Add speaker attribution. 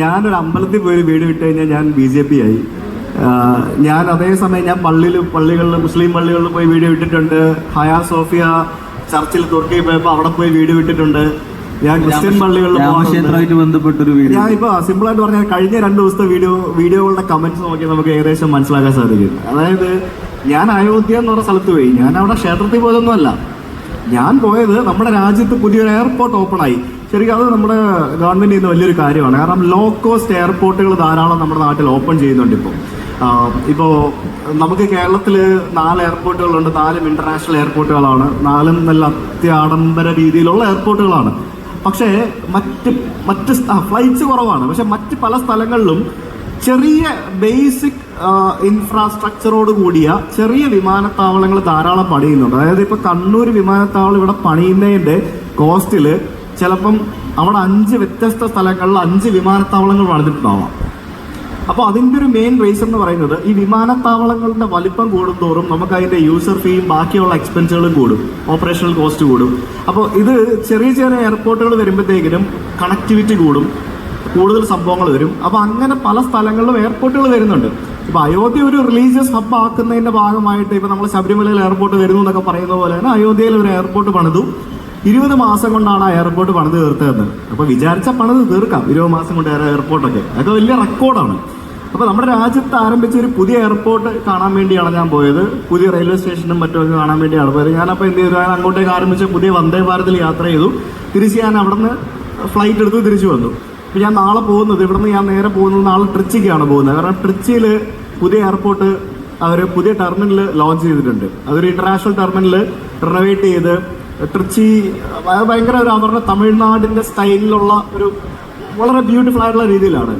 Speaker 1: ഞാനൊരു അമ്പലത്തിൽ പോയി ഒരു വീട് വിട്ട് കഴിഞ്ഞാൽ ഞാൻ ബി ജെ പി ആയി. ഞാൻ അതേസമയം ഞാൻ പള്ളിയിൽ പള്ളികളിൽ മുസ്ലിം പള്ളികളിൽ പോയി വീഡിയോ വിട്ടിട്ടുണ്ട്. ഹയാ സോഫിയ ചർച്ചിൽ തുർക്കി പോയപ്പോൾ അവിടെ പോയി വീഡിയോ വിട്ടിട്ടുണ്ട്. ഞാൻ ക്രിസ്ത്യൻ പള്ളികളിൽ ഞാൻ ഇപ്പൊ സിമ്പിൾ ആയിട്ട് പറഞ്ഞാൽ കഴിഞ്ഞ രണ്ട് ദിവസത്തെ വീഡിയോ വീഡിയോകളുടെ കമന്റ്സ് നോക്കി നമുക്ക് ഏകദേശം മനസ്സിലാക്കാൻ സാധിക്കും. അതായത് ഞാൻ അയോധ്യ എന്ന് പറഞ്ഞ സ്ഥലത്ത് പോയി. ഞാൻ അവിടെ ക്ഷേത്രത്തിൽ പോയതൊന്നുമല്ല. ഞാൻ പോയത് നമ്മുടെ രാജ്യത്ത് പുതിയൊരു എയർപോർട്ട് ഓപ്പൺ ആയി. ശരിക്കും അത് നമ്മുടെ ഗവൺമെന്റ് ചെയ്യുന്ന വലിയൊരു കാര്യമാണ്. കാരണം ലോ കോസ്റ്റ് എയർപോർട്ടുകൾ ധാരാളം നമ്മുടെ നാട്ടിൽ ഓപ്പൺ ചെയ്യുന്നുണ്ട് ഇപ്പോൾ ഇപ്പോൾ നമുക്ക് കേരളത്തിൽ നാല് എയർപോർട്ടുകളുണ്ട് നാലും ഇന്റർനാഷണൽ എയർപോർട്ടുകളാണ് നാലും നല്ല അത്യാഡംബര രീതിയിലുള്ള എയർപോർട്ടുകളാണ് പക്ഷേ മറ്റ് മറ്റ് ഫ്ലൈറ്റ്സ് കുറവാണ്. പക്ഷെ മറ്റ് പല സ്ഥലങ്ങളിലും ചെറിയ ബേസിക് ഇൻഫ്രാസ്ട്രക്ചറോട് കൂടിയ ചെറിയ വിമാനത്താവളങ്ങൾ ധാരാളം പണിയുന്നുണ്ട്. അതായത് ഇപ്പൊ കണ്ണൂർ വിമാനത്താവളം ഇവിടെ പണിയുന്നതിന്റെ കോസ്റ്റിൽ ചിലപ്പം അവിടെ അഞ്ച് വ്യത്യസ്ത സ്ഥലങ്ങളിൽ അഞ്ച് വിമാനത്താവളങ്ങൾ വളർന്നിട്ടുണ്ടാവാം അപ്പോൾ അതിന്റെ ഒരു മെയിൻ റീസൺ എന്ന് പറയുന്നത് ഈ വിമാനത്താവളങ്ങളുടെ വലിപ്പം കൂടുന്തോറും നമുക്ക് അതിന്റെ യൂസർ ഫീയും ബാക്കിയുള്ള എക്സ്പെൻസുകളും കൂടും. ഓപ്പറേഷണൽ കോസ്റ്റ് കൂടും. അപ്പോൾ ഇത് ചെറിയ ചെറിയ എയർപോർട്ടുകൾ വരുമ്പോഴത്തേക്കിനും കണക്ടിവിറ്റി കൂടും. കൂടുതൽ സംഭവങ്ങൾ വരും. അപ്പോൾ അങ്ങനെ പല സ്ഥലങ്ങളിലും എയർപോർട്ടുകൾ വരുന്നുണ്ട്. ഇപ്പൊ അയോധ്യ ഒരു റിലീജിയസ് ഹബ് ആക്കുന്നതിന്റെ ഭാഗമായിട്ട് ഇപ്പൊ നമ്മൾ ശബരിമലയിൽ എയർപോർട്ട് വരുന്നു എന്നൊക്കെ പറയുന്ന പോലെ തന്നെ അയോധ്യയിൽ ഒരു എയർപോർട്ട് പണിതു. ഇരുപത് മാസം കൊണ്ടാണ് ആ എയർപോർട്ട് പണിത് തീർത്തതെന്ന്. അപ്പോൾ വിചാരിച്ച പണിത് തീർക്കാം. ഇരുപത് മാസം കൊണ്ട് എയർപോർട്ടൊക്കെ അതൊക്കെ വലിയ റെക്കോർഡാണ് അപ്പോൾ നമ്മുടെ രാജ്യത്ത് ആരംഭിച്ച ഒരു പുതിയ എയർപോർട്ട് കാണാൻ വേണ്ടിയാണ് ഞാൻ പോയത്. പുതിയ റെയിൽവേ സ്റ്റേഷനും മറ്റുമൊക്കെ കാണാൻ വേണ്ടിയാണ് പോയത്. ഞാനപ്പോൾ എന്ത് ചെയ്തു? ഞാൻ അങ്ങോട്ടേക്ക് ആരംഭിച്ച പുതിയ വന്ദേ ഭാരതിൽ യാത്ര ചെയ്തു. തിരിച്ച് ഞാൻ അവിടുന്ന് ഫ്ലൈറ്റ് എടുത്ത് തിരിച്ചു വന്നു. അപ്പൊ ഞാൻ നാളെ പോകുന്നത് ഇവിടുന്ന് ഞാൻ നേരെ പോകുന്നത് നാളെ ട്രിച്ചിക്കാണ് പോകുന്നത്. കാരണം ട്രിച്ചിയിൽ പുതിയ എയർപോർട്ട് അവർ പുതിയ ടെർമിനൽ ലോഞ്ച് ചെയ്തിട്ടുണ്ട്. അതൊരു ഇന്റർനാഷണൽ ടെർമിനൽ റിനോവേറ്റ് ചെയ്ത് ട്രിച്ചി ഭയങ്കര ഒരു അവരുടെ തമിഴ്നാടിന്റെ സ്റ്റൈലിലുള്ള ഒരു വളരെ ബ്യൂട്ടിഫുൾ ആയിട്ടുള്ള രീതിയിലാണ്.